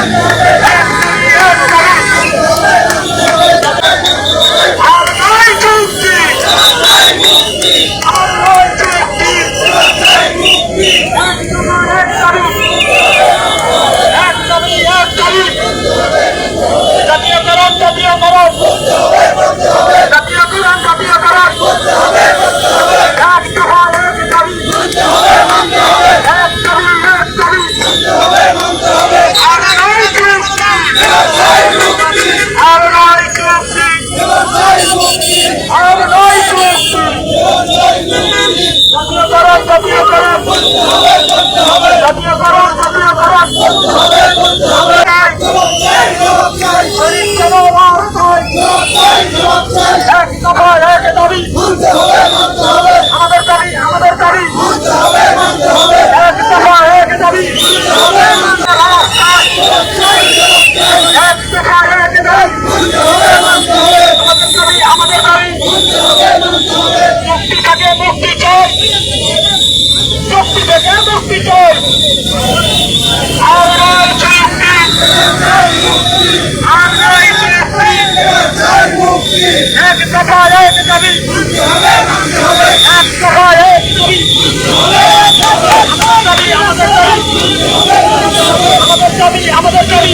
Yeah. জাতীয়করণ জাতীয়করণ এক দফা এক দাবি। আমাদের দাবি আমাদের দাবি। এক দফা এক দাবি। এক দফা এক দাবি। আমাদের দাবি মুক্তি থেকে মুক্তি চাই মুক্তি থেকে মুক্তি চাই দাবি এক দাবি আমাদের দাবি আমাদের দাবি আমাদের দাবি